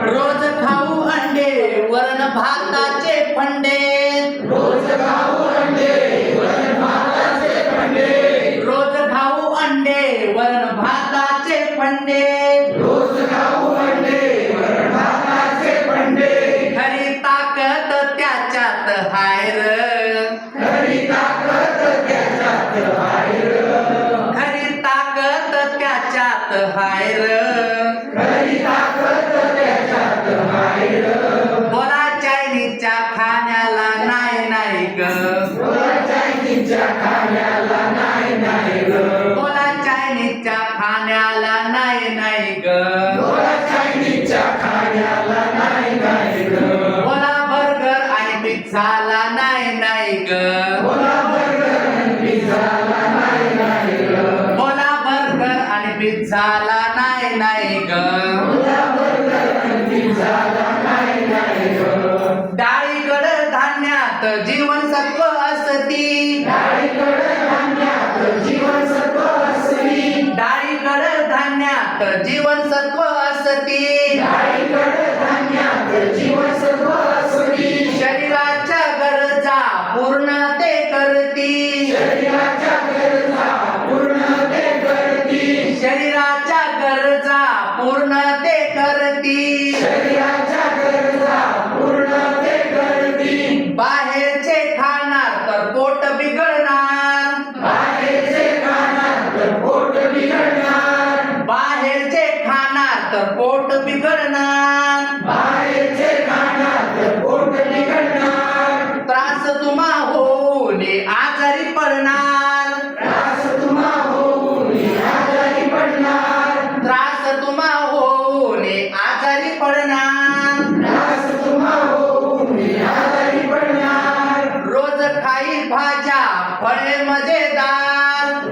रोज खाऊ अंडे वरण भाताचे फंडे. रोज खाऊ अंडे वरण भाताचे फंडे. खरी त्याच्यात हाय बोला चायनीच्या खाण्याला नाही नाही ग. बोला चायनीच्या खाण्याला नाही नाही ग. बोला बर्गर आणि पिझ्झाला नाही नाही ग. झाला नाही नाही ग. डाळीकड धान्यात जीवनसत्व असती. डाळीकड धान्यात जीवनसत्व असती.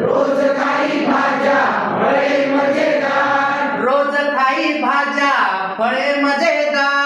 रोज खाई भाज्या फळे मजेदार. रोज खाई भाज्या फळे मजेदार.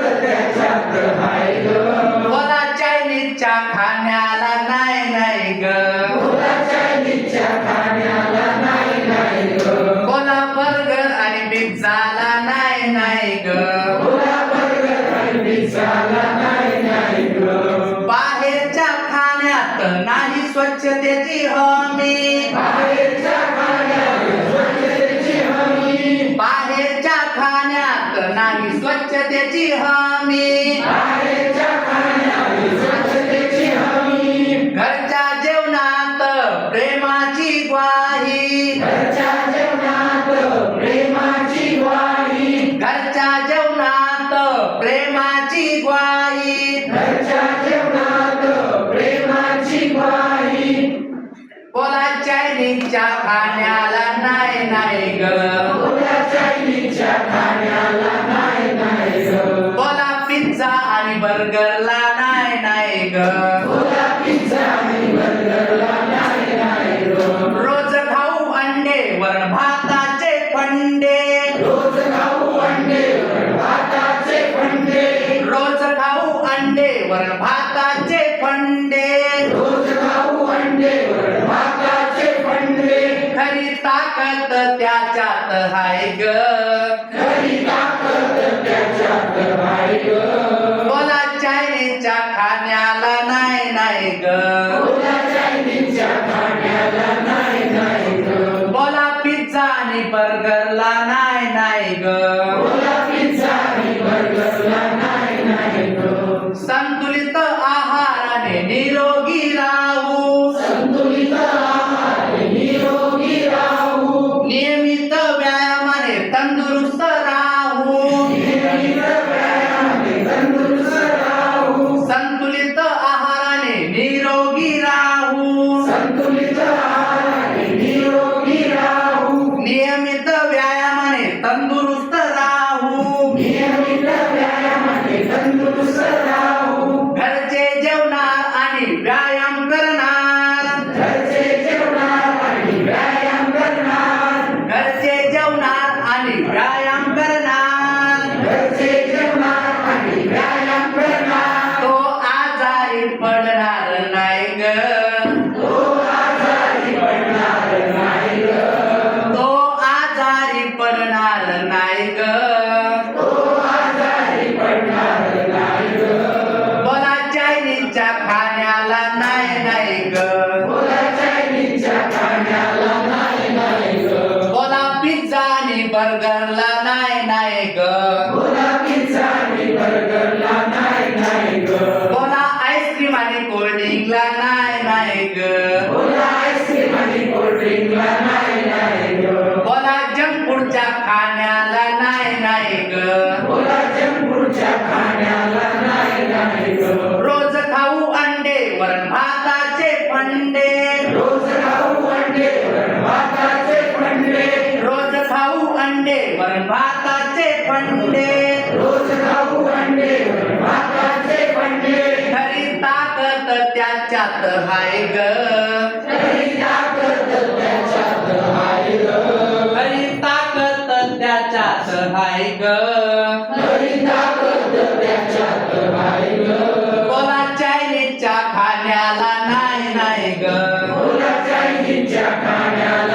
चायनीजच्या खाण्याला नाही नाही ग. कोला बर्गर आणि पिझ्झाला नाही नाही ग. बाहेरच्या खाण्यात नाही स्वच्छतेची हमी. बाहेरच्या खाण्यात नाही स्वच्छतेची हमी. चायनीजच्या खाण्याला नाही नाही ग. बोला पिझ्झा आणि बर्गरला नाही नाही ग. रोज खाऊ अंडे वरण भाताचे फंडे. रोज खाऊ अंडे वरण भाताचे फंडे खरी ताकद त्याच्यात हाय ग. खरी ताकद त्याच्यात आहे ग. बोला चायनीच्या खाण्याला नाही नाही ग. बोला चायनीच्या खाण्याला नाही नाही ग. बोला पिझ्झा आणि बर्गरला नाही नाही ग. बोला पिझ्झा आणि बर्गरला नाही नाही ग. संतुलित não नाही दौऱ्याच्यात हाय ग. हरी ताकद त्याच्यात हाय ग. कोणाच्या खाण्याला नाही नाही ग. खाण्याला